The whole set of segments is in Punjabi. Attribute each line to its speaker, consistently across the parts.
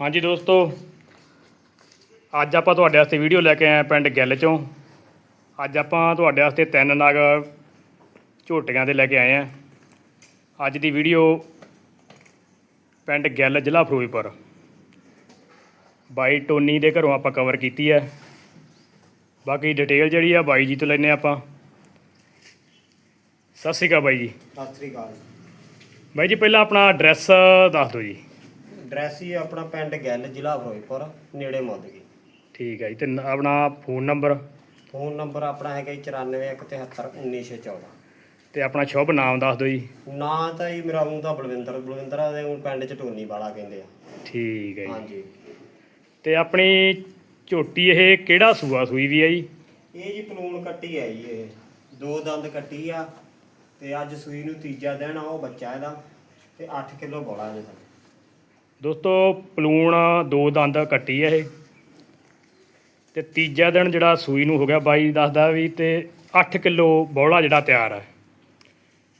Speaker 1: ਹਾਂਜੀ ਦੋਸਤੋ ਅੱਜ ਆਪਾਂ ਤੁਹਾਡੇ ਵਾਸਤੇ ਵੀਡੀਓ ਲੈ ਕੇ ਆਏ ਪਿੰਡ ਗਿੱਲ ਚੋਂ। ਅੱਜ ਆਪਾਂ ਤੁਹਾਡੇ ਵਾਸਤੇ ਤਿੰਨ ਨਗ ਝੋਟੀਆਂ ਦੇ ਲੈ ਕੇ ਆਏ ਹਾਂ। ਅੱਜ ਦੀ ਵੀਡੀਓ ਪਿੰਡ ਗਿੱਲ ਜ਼ਿਲ੍ਹਾ ਫਿਰੋਜ਼ਪੁਰ। ਬਾਈ ਟੋਨੀ ਦੇ ਘਰੋਂ ਆਪਾਂ ਕਵਰ ਕੀਤੀ ਹੈ। ਬਾਕੀ ਡਿਟੇਲ ਜਿਹੜੀ ਆ ਬਾਈ ਜੀ ਤੋਂ ਲੈਨੇ ਆਪਾਂ। ਸਤਿ ਸ਼੍ਰੀ ਅਕਾਲ ਬਾਈ ਜੀ।
Speaker 2: ਸਤਿ ਸ੍ਰੀ ਅਕਾਲ।
Speaker 1: ਬਾਈ ਜੀ ਪਹਿਲਾਂ ਆਪਣਾ ਐਡਰੈਸ ਦੱਸ ਦਿਓ ਜੀ।
Speaker 2: ਡਰੈਸ ਹੀ ਆਪਣਾ ਪਿੰਡ ਗਿੱਲ ਜ਼ਿਲ੍ਹਾ ਫਿਰੋਜ਼ਪੁਰ ਨੇੜੇ ਮੁੱਦਗੀ।
Speaker 1: ਠੀਕ ਹੈ ਜੀ ਤੇ ਨ- ਆਪਣਾ ਫੋਨ ਨੰਬਰ?
Speaker 2: ਫੋਨ ਨੰਬਰ ਆਪਣਾ ਹੈਗਾ ਜੀ 94171914
Speaker 1: ਤੇ ਆਪਣਾ ਸ਼ੁਭ ਨਾਮ ਦੱਸ ਦਿਓ ਜੀ।
Speaker 2: ਨਾਂ ਤਾਂ ਜੀ ਮੇਰਾ ਮੂੰਹ ਤਾਂ ਬਲਵਿੰਦਰ ਬਲਵਿੰਦਰ ਆ ਦੇ ਹੁਣ ਪਿੰਡ ਚ ਟੋਨੀ ਵਾਲਾ ਕਹਿੰਦੇ ਆ।
Speaker 1: ਠੀਕ ਹੈ ਜੀ।
Speaker 2: ਹਾਂਜੀ।
Speaker 1: ਤੇ ਆਪਣੀ ਝੋਟੀ ਇਹ ਕਿਹੜਾ ਸੂਆ ਸੂਈ ਵੀ ਹੈ ਜੀ?
Speaker 2: ਇਹ ਜੀ ਪਲੂਣ ਕੱਟੀ ਹੈ ਜੀ ਇਹ। ਦੋ ਦੰਦ ਕੱਟੀ ਆ ਤੇ ਅੱਜ ਸੂਈ ਨੂੰ ਤੀਜਾ ਦਿਨ ਆ ਉਹ ਬੱਚਾ ਇਹਦਾ ਤੇ 8 ਕਿਲੋ ਬੋਲਾ ਇਹਦਾ
Speaker 1: ਦੋਸਤੋ ਪਲੂਣ ਦੋ ਦੰਦ ਕੱਟੀ ਹੈ ਇਹ। ਤੇ ਤੀਜਾ ਦਿਨ ਜਿਹੜਾ ਸੂਈ ਨੂੰ ਹੋ ਗਿਆ ਬਾਈ ਦੱਸਦਾ ਵੀ ਤੇ 8 ਕਿਲੋ ਬੌਲਾ ਜਿਹੜਾ ਤਿਆਰ ਹੈ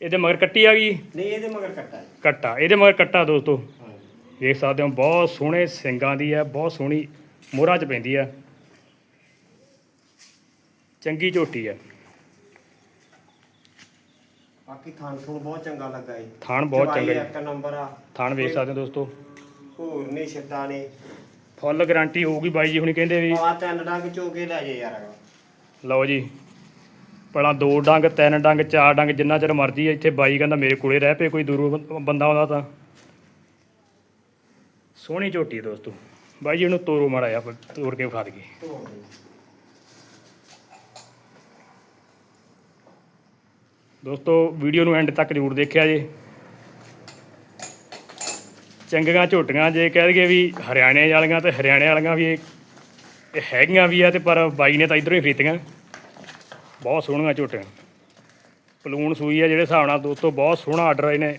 Speaker 1: ਇਹਦੇ ਮਗਰ ਕੱਟੀ ਆ ਗਈ?
Speaker 2: ਨਹੀਂ ਇਹਦੇ ਮਗਰ ਕੱਟਾ
Speaker 1: ਕੱਟਾ। ਇਹਦੇ ਮਗਰ ਕੱਟਾ ਦੋਸਤੋ। ਵੇਖ ਸਕਦੇ ਹੋ ਬਹੁਤ ਸੋਹਣੇ ਸਿੰਗਾਂ ਦੀ ਹੈ ਬਹੁਤ ਸੋਹਣੀ ਮੋਹਰਾਂ 'ਚ ਪੈਂਦੀ ਹੈ ਚੰਗੀ ਝੋਟੀ ਹੈ
Speaker 2: ਬਾਕੀ ਥਾਣ ਥੂਣ ਬਹੁਤ ਚੰਗਾ ਲੱਗਾ ਜੀ।
Speaker 1: ਥਾਣ ਬਹੁਤ ਚੰਗਾ
Speaker 2: ਇੱਕ ਨੰਬਰ ਆ।
Speaker 1: ਥਾਣ ਵੇਖ ਸਕਦੇ ਹੋ ਦੋਸਤੋ।
Speaker 2: ਹੋਰ ਨਹੀਂ
Speaker 1: ਫੁੱਲ ਗਾਰੰਟੀ ਹੋਊਗੀ ਬਾਈ ਜੀ ਹੁਣੀ ਕਹਿੰਦੇ ਵੀ
Speaker 2: ਆ ਤਿੰਨ ਡੰਗ ਚੋਕੇ ਲੈ ਜੇ ਯਾਰ
Speaker 1: ਲਓ ਜੀ। ਪਹਿਲਾਂ ਦੋ ਡੰਗ ਤਿੰਨ ਡੰਗ ਚਾਰ ਡੰਗ ਜਿੰਨਾ ਚਿਰ ਮਰਜ਼ੀ ਇੱਥੇ ਬਾਈ ਕਹਿੰਦਾ ਮੇਰੇ ਕੋਲੇ ਰਹਿ ਪਏ ਕੋਈ ਦੂਰੋਂ ਬੰਦਾ ਆਉਂਦਾ ਤਾਂ। ਸੋਹਣੀ ਝੋਟੀ ਹੈ ਦੋਸਤੋ। ਬਾਈ ਜੀ ਇਹਨੂੰ ਤੋਰੋ ਮਾੜਾ ਜਿਹਾ ਆਪਾਂ ਤੋੜ ਕੇ ਵਿਖਾ ਦਈਏ। ਦੋਸਤੋ ਵੀਡੀਓ ਨੂੰ ਐਂਡ ਤੱਕ ਜ਼ਰੂਰ ਦੇਖਿਆ ਜੇ। ਚੰਗੀਆਂ ਝੋਟੀਆਂ, ਜੇ ਕਹਿ ਦਈਏ ਵੀ ਹਰਿਆਣੇ ਵਾਲੀਆਂ ਤੇ ਹਰਿਆਣੇ ਵਾਲੀਆਂ ਵੀ ਇਹ ਹੈਗੀਆਂ ਵੀ ਆ ਤੇ ਪਰ ਬਾਈ ਨੇ ਤਾਂ ਇਧਰੋਂ ਹੀ ਖਰੀਦੀਆਂ। ਬਹੁਤ ਸੋਹਣੀਆਂ ਝੋਟੀਆਂ। ਪਲੂਣ ਸੂਈ ਆ ਜਿਹੜੇ ਹਿਸਾਬ ਨਾਲ ਦੋਸਤੋ ਬਹੁਤ ਸੋਹਣਾ ਆਰਡਰ ਇਹਨੇ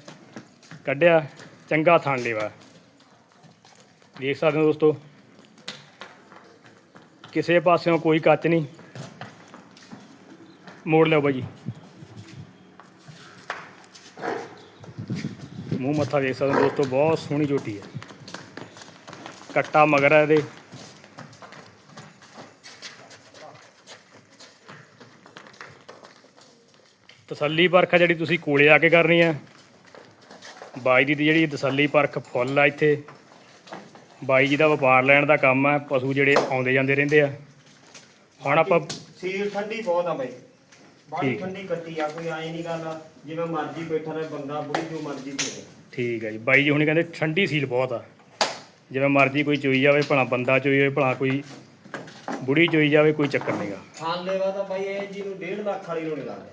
Speaker 1: ਕੱਢਿਆ। ਚੰਗਾ ਥਣ ਲੇਵਾ। ਦੇਖ ਸਕਦੇ ਹੋ ਦੋਸਤੋ। ਕਿਸੇ ਪਾਸਿਓਂ ਕੋਈ ਕੱਚ ਨਹੀਂ। ਮੋੜ ਲਿਓ ਬਾਈ ਮੂੰਹ ਮੱਥਾ ਵੇਖ ਸਕਦੇ ਹੋ ਦੋਸਤੋ ਬਹੁਤ ਸੋਹਣੀ ਝੋਟੀ ਹੈ। ਕੱਟਾ ਮਗਰ ਹੈ ਇਹਦੇ। ਤਸੱਲੀ ਪਰਖ ਜਿਹੜੀ ਤੁਸੀਂ ਕੋਲੇ ਆ ਕੇ ਕਰਨੀ ਆ ਬਾਈ ਦੀ ਜਿਹੜੀ ਤਸੱਲੀ ਪਰਖ ਫੁੱਲ ਆ ਇੱਥੇ। ਬਾਈ ਜੀ ਦਾ ਵਪਾਰ ਲੈਣ ਦਾ ਕੰਮ ਆ ਪਸ਼ੂ ਜਿਹੜੇ ਆਉਂਦੇ ਜਾਂਦੇ ਰਹਿੰਦੇ ਆ। ਹੁਣ ਆਪਾਂ
Speaker 2: ਸੀਲ ਠੰਡੀ ਬਹੁਤ ਆ ਬਈ। ਬਾੜੀ। ਠੰਡੀ ਕੱਟੀ ਆ ਕੋਈ ਆਏ ਨਹੀਂ ਗੱਲ ਜਿਵੇਂ ਮਰਜ਼ੀ ਬੈਠਾ ਰਹੇ ਬੰਦਾ ਬੁੜੀ ਜੋ ਮਰਜ਼ੀ ਪੀਵੇ
Speaker 1: ਠੀਕ ਹੈ ਜੀ। ਬਾਈ ਜੀ ਹੁਣੇ ਕਹਿੰਦੇ ਠੰਡੀ ਸੀਲ ਬਹੁਤ ਆ। ਜਿਵੇਂ ਮਰਜ਼ੀ ਕੋਈ ਚੋਈ ਜਾਵੇ ਭਲਾ ਬੰਦਾ ਚੋਈ ਜਾਵੇ ਭਲਾ ਕੋਈ ਬੁੜੀ ਚੋਈ ਜਾਵੇ ਕੋਈ ਚੱਕਰ ਨਹੀਂਗਾ
Speaker 2: ਥਾਨ ਲੇਵਾ ਤਾਂ ਬਾਈ ਇਹ ਜੀ ਨੂੰ 1.5 ਲੱਖ ਵਾਲੀ ਨੂੰ ਨਹੀਂ ਲੱਗਦਾ।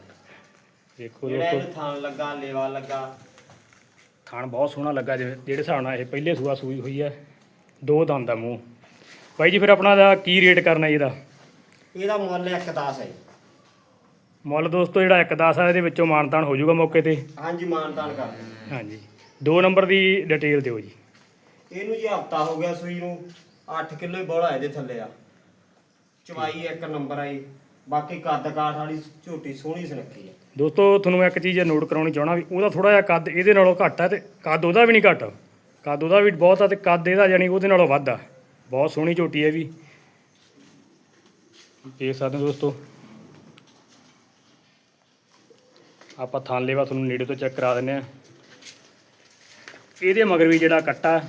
Speaker 1: ਦੇਖੋ
Speaker 2: ਜਿਹੜਾ
Speaker 1: ਦੋਸਤੋ
Speaker 2: ਇਹਨੂੰ ਥਾਨ ਲੱਗਾ ਲੇਵਾ ਲੱਗਾ।
Speaker 1: ਖਾਣ ਬਹੁਤ ਸੋਹਣਾ ਲੱਗਾ ਜਿਵੇਂ ਜਿਹੜੇ ਹਿਸਾਬ ਨਾਲ ਇਹ ਪਹਿਲੇ ਸੂਆ ਸੂਈ ਹੋਈ ਹੈ ਦੋ ਦੰਦ ਦਾ ਮੂੰਹ। ਬਾਈ ਜੀ ਫਿਰ ਆਪਣਾ ਦਾ ਕੀ ਰੇਟ ਕਰਨਾ ਜੀ ਇਹਦਾ?
Speaker 2: ਇਹਦਾ ਮੁੱਲ 110 ਹੈ
Speaker 1: ਮੁੱਲ ਦੋਸਤੋ ਜਿਹੜਾ 1.10 ਆ ਇਹਦੇ ਵਿੱਚੋਂ ਮਾਨਤਾਨ ਹੋ ਜਾਊਗਾ ਮੌਕੇ ਤੇ।
Speaker 2: ਹਾਂਜੀ ਮਾਨਤਾਨ ਕਰ ਦਿੰਦੇ।
Speaker 1: ਹਾਂਜੀ। ਦੋ ਨੰਬਰ ਦੀ ਡਿਟੇਲ ਦਿਓ ਜੀ।
Speaker 2: ਇਹਨੂੰ ਜੀ ਹਫਤਾ ਹੋ ਗਿਆ ਸੂਈ ਨੂੰ 8 ਕਿਲੋ ਹੀ ਬੋਲਾ ਇਹਦੇ ਥੱਲੇ ਆ। ਚਵਾਈ ਇੱਕ ਨੰਬਰ ਆਈ ਬਾਕੀ ਕੱਦ ਕਾਠ ਵਾਲੀ ਝੋਟੀ ਸੋਹਣੀ ਸੁਨੱਖੀ ਆ।
Speaker 1: ਦੋਸਤੋ ਤੁਹਾਨੂੰ ਇੱਕ ਚੀਜ਼ ਨੋਟ ਕਰਾਉਣੀ ਚਾਹਣਾ ਵੀ ਉਹਦਾ ਥੋੜਾ ਜਿਹਾ ਕੱਦ ਇਹਦੇ ਨਾਲੋਂ ਘੱਟ ਹੈ ਤੇ ਕੱਦ ਉਹਦਾ ਵੀ ਨਹੀਂ ਘੱਟ। ਕੱਦ ਉਹਦਾ ਵੀ ਬਹੁਤ ਆ ਤੇ ਕੱਦ ਇਹਦਾ ਜਾਨੀ ਉਹਦੇ ਨਾਲੋਂ ਵੱਧ ਆ। ਬਹੁਤ ਸੋਹਣੀ ਝੋਟੀ ਹੈ ਵੀ। ਦੇਖ ਸਕਦੇ ਹੋ ਦੋਸਤੋ। ਆਪਾਂ ਥਾਂ ਲੇਵਾ ਤੁਹਾਨੂੰ ਨੇੜੇ ਤੋਂ ਚੈੱਕ ਕਰਾ ਦਿੰਨੇ ਆ ਇਹਦੇ ਮਗਰ ਵੀ ਜਿਹੜਾ ਕੱਟਾ।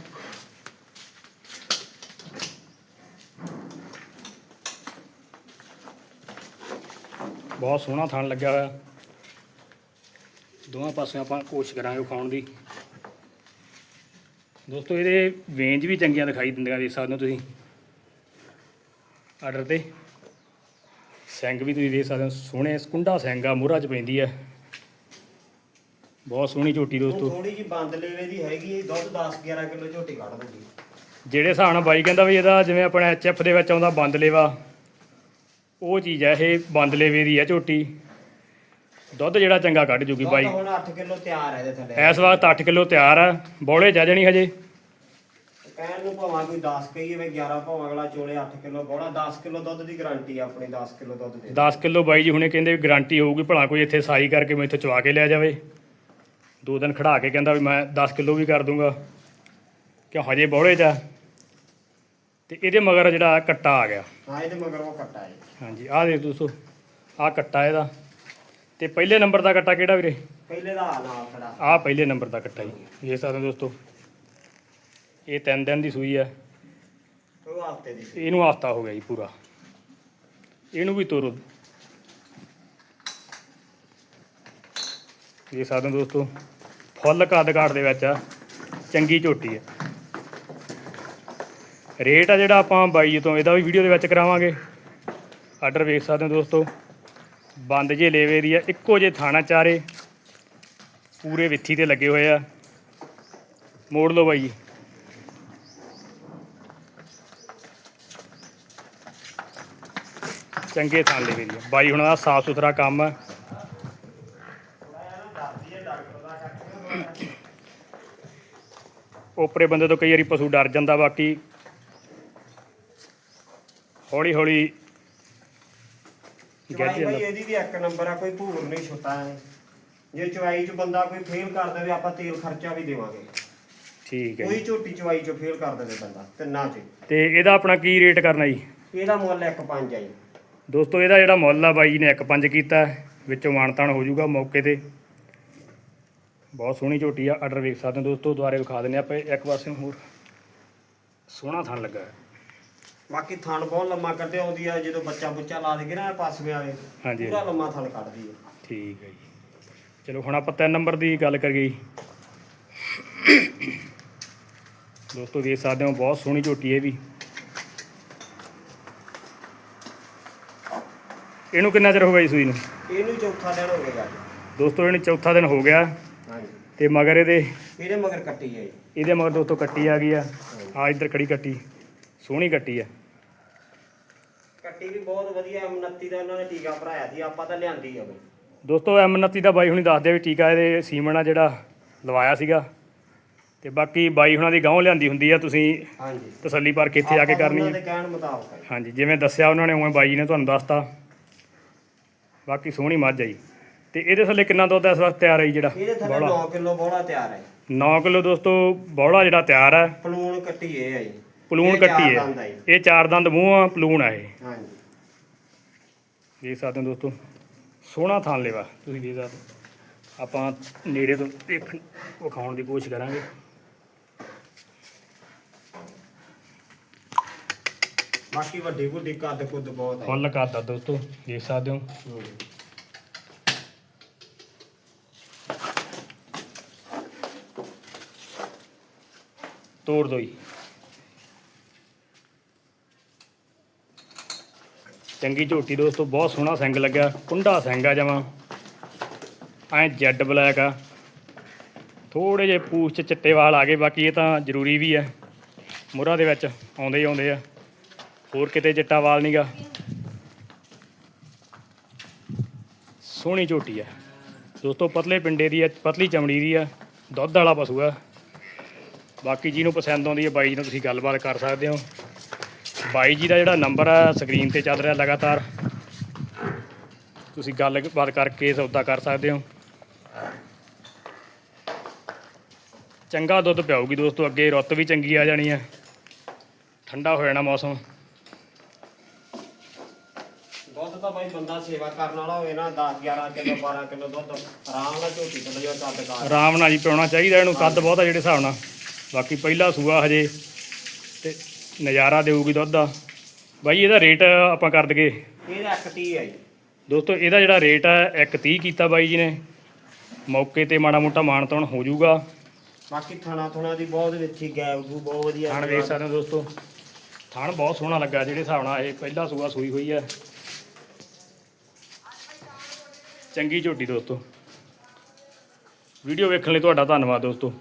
Speaker 1: ਬਹੁਤ ਸੋਹਣਾ ਥਣ ਲੱਗਿਆ ਹੋਇਆ। ਦੋਵਾਂ ਪਾਸੇ ਆਪਾਂ ਕੋਸ਼ਿਸ਼ ਕਰਾਂਗੇ ਖਾਣ ਦੀ। ਦੋਸਤੋ, ਇਹਦੇ ਵੇਂਜ ਵੀ ਚੰਗੀਆਂ ਦਿਖਾਈ ਦਿੰਦੀਆਂ ਦੇਖ ਸਕਦੇ ਹੋ ਤੁਸੀਂ। ਆਰਡਰ ਤੇ। ਸਿੰਘ ਵੀ ਤੁਸੀਂ ਦੇਖ ਸਕਦੇ ਹੋ। ਸੋਹਣੇ, ਸਕੁੰਡਾ ਸਿੰਘ ਆ, ਮੂਹਰਾ ਚ ਪੈਂਦੀ ਆ। ਬਹੁਤ ਸੋਹਣੀ ਝੋਟੀ ਦੋਸਤੋ।
Speaker 2: ਥੋੜੀ ਜੀ ਬੰਦ ਲੇਵੇ ਦੀ ਹੈਗੀ ਇਹ ਦੁੱਧ 10 11 ਕਿਲੋ ਝੋਟੀ ਕੱਢ ਦੂਗੀ
Speaker 1: ਜਿਹੜੇ ਹਿਸਾਬ ਨਾਲ ਬਾਈ ਕਹਿੰਦਾ ਵੀ ਇਹਦਾ ਜਿਵੇਂ ਆਪਣਾ ਐਚਐਫ ਦੇ ਵਿੱਚ ਆਉਂਦਾ ਬੰਦ ਲੇਵਾ ਉਹ ਚੀਜ਼ ਹੈ ਇਹ ਬੰਦ ਲੇਵੇ ਦੀ ਹੈ ਝੋਟੀ। ਦੁੱਧ ਜਿਹੜਾ ਚੰਗਾ ਕੱਢ ਜੂਗੀ
Speaker 2: ਦੁੱਧ
Speaker 1: ਬਾਈ।
Speaker 2: ਹੁਣ 8 ਕਿਲੋ ਤਿਆਰ ਹੈ ਇਹਦੇ ਥੱਲੇ।
Speaker 1: ਇਸ ਵਕਤ 8 ਕਿਲੋ ਤਿਆਰ ਆ ਬੋਲੇ ਜਾ ਜਾਣੀ ਹਜੇ।
Speaker 2: ਕਹਿਣ ਨੂੰ ਭਾਵੇਂ ਕੋਈ 10 ਕਹੀਏ ਵੇ 11 ਭਾਵੇਂ ਅਗਲਾ ਚੋਲੇ 8 ਕਿਲੋ ਬੋਲਾ 10 ਕਿਲੋ ਦੁੱਧ ਦੀ ਗਾਰੰਟੀ ਆ ਆਪਣੀ 10 ਕਿਲੋ ਦੁੱਧ ਦੇ।
Speaker 1: 10 ਕਿਲੋ ਬਾਈ ਜੀ ਹੁਣੇ ਕਹਿੰਦੇ ਗਾਰੰਟੀ ਹੋਊਗੀ ਭਲਾ ਕੋਈ ਇੱਥੇ ਸਾਈ ਕਰਕੇ ਮੈਂ ਇੱਥੇ ਚਵਾ ਕੇ ਲਿਆ ਜਾਵੇ। ਦੋ ਦਿਨ ਖੜਾ ਕੇ ਕਹਿੰਦਾ ਵੀ ਮੈਂ 10 ਕਿਲੋ ਵੀ ਕਰ ਦੂੰਗਾ। ਕਿਉਂ ਹਜੇ ਬੋਲੇ ਜਾ ਤੇ ਇਹਦੇ ਮਗਰ ਜਿਹੜਾ ਕੱਟਾ ਆ ਗਿਆ।
Speaker 2: ਹਾਂ ਇਹਦੇ ਮਗਰ ਉਹ ਕੱਟਾ ਹੈ।
Speaker 1: ਹਾਂਜੀ ਆਹ ਦੇਖ ਦੋਸਤੋ ਆਹ ਕੱਟਾ ਇਹਦਾ। ਤੇ ਪਹਿਲੇ ਨੰਬਰ ਦਾ ਕੱਟਾ ਕਿਹੜਾ ਵੀਰੇ?
Speaker 2: ਪਹਿਲੇ ਦਾ ਆ ਨਾਲ ਖੜਾ।
Speaker 1: ਆਹ ਪਹਿਲੇ ਨੰਬਰ ਦਾ ਕੱਟਾ ਜੀ। ਇਹ ਸਕਦੇ ਹੋ ਦੋਸਤੋ ਇਹ ਤਿੰਨ ਦਿਨ ਦੀ ਸੂਈ ਆ।
Speaker 2: ਉਹ ਹਫ਼ਤੇ ਦੀ।
Speaker 1: ਇਹਨੂੰ ਆਸਤਾ ਹੋ ਗਿਆ ਜੀ ਪੂਰਾ। ਇਹਨੂੰ ਵੀ ਤੋਰੋ। ਇਹ ਹੋ ਦੋਸਤੋ ਫੁੱਲ ਕੱਦ ਕਾਠ ਦੇ ਵਿੱਚ ਆ ਚੰਗੀ ਝੋਟੀ ਹੈ। ਰੇਟ ਆ ਜਿਹੜਾ ਆਪਾਂ ਬਾਈ ਤੋਂ ਇਹਦਾ ਵੀ ਵੀਡੀਓ ਦੇ ਵਿੱਚ ਕਰਾਵਾਂਗੇ। ਆਰਡਰ ਵੇਖ ਸਕਦੇ ਹੋ ਦੋਸਤੋ। ਬੰਦ ਜੇ ਲੇਵੇ ਦੀ ਆ, ਇੱਕੋ ਜੇ ਥਾਣਾ ਚਾਰੇ। ਪੂਰੇ ਵਿੱਥੀ ਤੇ ਲੱਗੇ ਹੋਏ ਆ। ਮੋੜ ਲਓ ਬਾਈ। ਚੰਗੇ ਥਾਂ ਲੇਵੇ ਦੀ ਬਾਈ ਹੁਣ ਦਾ ਸਾਫ਼ ਸੁਥਰਾ ਕੰਮ ਆ। ਓਪਰੇ ਬੰਦੇ ਤੋਂ ਕਈ ਵਾਰੀ ਪਸ਼ੂ ਡਰ ਜਾਂਦਾ ਬਾਕੀ ਹੌਲੀ ਹੌਲੀ
Speaker 2: ਚਵਾਈ ਇਹਦੀ ਵੀ ਇੱਕ ਨੰਬਰ ਆ ਕੋਈ ਭੂਰ ਨਹੀਂ ਛੁੱਟਾ ਹੈ ਜੇ ਚਵਾਈ 'ਚ ਬੰਦਾ ਕੋਈ ਫੇਲ ਕਰ ਦੇਵੇ ਆਪਾਂ ਤੇਲ ਖਰਚਾ ਵੀ ਦੇਵਾਂਗੇ।
Speaker 1: ਠੀਕ ਹੈ
Speaker 2: ਕੋਈ ਝੋਟੀ ਚਵਾਈ 'ਚ ਫੇਲ ਕਰ ਦੇਵੇ ਬੰਦਾ ਤਿੰਨਾਂ 'ਚ।
Speaker 1: ਤੇ ਇਹਦਾ ਆਪਣਾ ਕੀ ਰੇਟ ਕਰਨਾ ਜੀ?
Speaker 2: ਇਹਦਾ ਮੁੱਲ 1.5 ਆ ਜੀ।
Speaker 1: ਦੋਸਤੋ ਇਹਦਾ ਜਿਹੜਾ ਮੁੱਲ ਆ ਬਾਈ ਨੇ 1.5 ਕੀਤਾ ਵਿੱਚੋਂ ਮਾਨਤਾਨ ਹੋ ਜਾਊਗਾ ਮੌਕੇ ਤੇ। ਬਹੁਤ ਸੋਹਣੀ ਝੋਟੀ ਆ ਆਰਡਰ ਵੇਖ ਸਕਦੇ ਹੋ ਦੋਸਤੋ ਦੁਆਰੇ ਵਿਖਾ ਦਿੰਦੇ ਆਪਾਂ ਇੱਕ ਪਾਸੇ ਨੂੰ ਹੋਰ। ਸੋਹਣਾ ਥਣ ਲੱਗਾ ਹੈ।
Speaker 2: ਬਾਕੀ ਥਣ ਬਹੁਤ ਲੰਮਾ ਕੱਢੇ ਆਉਂਦੀ ਆ ਜਦੋਂ ਬੱਚਾ ਬੁੱਚਾ ਲਾ ਦੇਗੇ ਨਾ ਪਾਸਵੇਂ ਵਾਲੇ
Speaker 1: ਹਾਂਜੀ
Speaker 2: ਪੂਰਾ ਲੰਮਾ ਥਣ ਕੱਢਦੀ ਆ।
Speaker 1: ਠੀਕ ਹੈ ਜੀ। ਚਲੋ ਹੁਣ ਆਪਾਂ ਤਿੰਨ ਨੰਬਰ ਦੀ ਗੱਲ ਕਰੀਏ ਜੀ। ਦੋਸਤੋ ਦੇਖ ਸਕਦੇ ਹੋ ਬਹੁਤ ਸੋਹਣੀ ਝੋਟੀ ਹੈ ਇਹ ਵੀ। ਇਹਨੂੰ ਕਿੰਨਾ ਚਿਰ ਹੋ ਗਿਆ ਜੀ ਸੂਈ ਨੂੰ?
Speaker 2: ਇਹਨੂੰ ਚੌਥਾ ਦਿਨ ਹੋ ਗਿਆ
Speaker 1: ਦੋਸਤੋ ਇਹਨੂੰ ਚੌਥਾ ਦਿਨ ਹੋ ਗਿਆ। ਤੇ ਮਗਰ ਇਹਦੇ
Speaker 2: ਇਹਦੇ ਮਗਰ ਕੱਟੀ ਹੈ ਜੀ।
Speaker 1: ਇਹਦੇ ਮਗਰ ਦੋਸਤੋ ਕੱਟੀ ਆ ਗਈ ਆ। ਆ ਇੱਧਰ ਖੜੀ ਕੱਟੀ। ਸੋਹਣੀ ਕੱਟੀ ਆ।
Speaker 2: ਕੱਟੀ ਵੀ ਬਹੁਤ ਵਧੀਆ 29 ਦਾ ਉਹਨਾਂ ਨੇ ਟੀਕਾ ਭਰਾਇਆ ਸੀ ਆਪਾਂ ਤਾਂ ਲਿਆਂਦੀ ਆ ਬਈ।
Speaker 1: ਦੋਸਤੋ M29 ਦਾ ਬਾਈ ਹੁਣੀ ਦੱਸਦੇ ਵੀ ਟੀਕਾ ਇਹਦੇ ਸੀਮਨ ਆ ਜਿਹੜਾ ਲਵਾਇਆ ਸੀਗਾ। ਤੇ ਬਾਕੀ ਬਾਈ ਹੁਣਾਂ ਦੀ ਗਾਂਹ ਲਿਆਂਦੀ ਹੁੰਦੀ ਆ ਤੁਸੀਂ
Speaker 2: ਹਾਂਜੀ।
Speaker 1: ਤਸੱਲੀ ਪਰ ਕੇ ਇੱਥੇ ਆ ਕੇ ਕਰਨੀ
Speaker 2: ਉਹਨਾਂ
Speaker 1: ਹੈ
Speaker 2: ਦੇ ਕਹਿਣ ਮੁਤਾਬਕ
Speaker 1: ਹਾਂਜੀ ਜਿਵੇਂ ਦੱਸਿਆ ਉਹਨਾਂ ਨੇ ਉਵੇਂ ਬਾਈ ਨੇ ਤੁਹਾਨੂੰ ਦੱਸਤਾ। ਬਾਕੀ ਸੋਹਣੀ ਮੱਝ ਆ ਜੀ। ਤੇ ਇਹਦੇ ਥੱਲੇ ਕਿੰਨਾ ਦੁੱਧ ਇਸ ਵਕਤ ਤਿਆਰ ਹੈ ਜੀ ਜਿਹੜਾ?
Speaker 2: ਇਹਦੇ ਥੱਲੇ
Speaker 1: ਬੌਲਾ।
Speaker 2: 9 ਕਿਲੋ ਬੋਲਾ ਤਿਆਰ ਹੈ।
Speaker 1: 9 ਕਿਲੋ ਦੋਸਤੋ ਬੌਲਾ ਜਿਹੜਾ ਤਿਆਰ ਹੈ।
Speaker 2: ਪਲੂਣ ਕੱਟੀ ਇਹ ਹੈ ਜੀ।
Speaker 1: ਪਲੂਣ ਕੱਟੀ ਹੈ। ਇਹ ਚਾਰ ਦੰਦ ਮੂੰਹ ਆ ਪਲੂਣ ਆ ਇਹ।
Speaker 2: ਹਾਂਜੀ।
Speaker 1: ਦੇਖ ਸਕਦੇ ਹੋ ਦੋਸਤੋ ਸੋਹਣਾ ਥਾਂ ਲੈਵਾ। ਤੁਸੀਂ ਦੇਖ ਸਕਦੇ। ਆਪਾਂ ਨੇੜੇ ਤੋਂ ਦੇਖ ਵਿਖਾਉਣ ਦੀ ਕੋਸ਼ਿਸ਼ ਕਰਾਂਗੇ।
Speaker 2: ਬਾਕੀ ਵੱਡੀ ਵੱਡੀ ਕੱਦ ਕੁੱਦ ਬਹੁਤ ਹੈ।
Speaker 1: ਫੁੱਲ ਕਰਦਾ ਦੋਸਤੋ ਦੇਖ ਸਕਦੇ ਹੋ। ਤੋੜ ਦੋ ਜੀ। ਚੰਗੀ ਝੋਟੀ ਦੋਸਤੋ, ਬਹੁਤ ਸੋਹਣਾ ਸਿੰਗ ਲੱਗਿਆ, ਕੁੰਡਾ ਸਿੰਗ ਆ ਜਮਾ। ਐ ਜੈਡ ਬਲੈਕ ਆ। ਥੋੜੇ ਜਿਹੇ ਪੂਛ ਚ ਚਿੱਟੇ ਵਾਲ ਆ ਗਏ, ਬਾਕੀ ਇਹ ਤਾਂ ਜ਼ਰੂਰੀ ਵੀ ਹੈ ਮੁਰਾ ਦੇ ਵਿੱਚ ਆਉਂਦੇ ਹੀ ਆਉਂਦੇ ਆ। ਹੋਰ ਕਿਤੇ ਚਿੱਟਾ ਵਾਲ ਨਹੀਂਗਾ ਸੋਹਣੀ ਝੋਟੀ ਆ। ਦੋਸਤੋ, ਪਤਲੇ ਪਿੰਡੇ ਦੀ ਆ, ਪਤਲੀ ਚਮੜੀ ਦੀ ਆ। ਦੁੱਧ ਵਾਲਾ ਪਸ਼ੂ ਆ। ਬਾਕੀ ਜਿਹਨੂੰ ਪਸੰਦ ਆਉਂਦੀ ਹੈ ਬਾਈ ਜੀ ਨਾਲ ਤੁਸੀਂ ਗੱਲਬਾਤ ਕਰ ਸਕਦੇ ਹੋ। ਬਾਈ ਜੀ ਦਾ ਜਿਹੜਾ ਨੰਬਰ ਆ ਸਕਰੀਨ ਤੇ ਚੱਲ ਰਿਹਾ ਲਗਾਤਾਰ। ਤੁਸੀਂ ਗੱਲਬਾਤ ਕਰਕੇ ਸੌਦਾ ਕਰ ਸਕਦੇ ਹੋ। ਚੰਗਾ ਦੁੱਧ ਪਿਆਊਗੀ ਦੋਸਤੋ ਅੱਗੇ ਰੁੱਤ ਵੀ ਚੰਗੀ ਆ ਜਾਣੀ ਆ। ਠੰਡਾ ਹੋ ਜਾਣਾ ਮੌਸਮ।
Speaker 2: ਦੁੱਧ ਤਾਂ ਬਾਈ ਬੰਦਾ ਸੇਵਾ ਕਰਨ ਵਾਲਾ ਹੋਵੇ ਨਾ 10 11 ਕਿਲੋ 12 ਕਿਲੋ ਦੁੱਧ ਆਰਾਮ ਨਾਲ ਝੋਟੀ ਤੋਂ ਲਿਆ ਕੱਦ
Speaker 1: ਆਰਾਮ ਨਾਲ ਜੀ ਪਿਆਉਣਾ ਚਾਹੀਦਾ ਇਹਨੂੰ ਕੱਦ ਬਹੁਤ ਆ ਜਿਹੜੇ ਹਿਸਾਬ ਨਾਲ। ਬਾਕੀ ਪਹਿਲਾ ਸੂਆ ਹਜੇ ਤੇ ਨਜ਼ਾਰਾ ਦੇਊਗੀ ਦੁੱਧ ਦਾ। ਬਾਈ ਇਹਦਾ ਰੇਟ ਆਪਾਂ ਕਰ ਦਗੇ
Speaker 2: ਇਹਦਾ ਇੱਕ ਟੀ ਹੈ ਜੀ।
Speaker 1: ਦੋਸਤੋ ਇਹਦਾ ਜਿਹੜਾ ਰੇਟ ਹੈ 130 ਕੀਤਾ ਬਾਈ ਜੀ ਨੇ। ਮੌਕੇ ਤੇ ਮਾੜਾ ਮੋਟਾ ਮਾਣ ਤਾਣ ਹੋ ਜਾਊਗਾ।
Speaker 2: ਬਾਕੀ ਥਣਾ ਥੁਣਾ ਦੀ ਬਹੁਤ ਵਿੱਚੀ ਗੈਪ ਗੂ ਬਹੁਤ ਵਧੀਆ
Speaker 1: ਥਣ ਵੇਖ ਸਕਦੇ ਹੋ ਦੋਸਤੋ। ਥਣ ਬਹੁਤ ਸੋਹਣਾ ਲੱਗਾ ਜਿਹੜੇ ਹਿਸਾਬ ਨਾਲ ਇਹ ਪਹਿਲਾ ਸੂਆ ਸੂਈ ਹੋਈ ਹੈ ਚੰਗੀ ਝੋਟੀ ਦੋਸਤੋ। ਵੀਡੀਓ ਵੇਖਣ ਲਈ ਤੁਹਾਡਾ ਧੰਨਵਾਦ ਦੋਸਤੋ।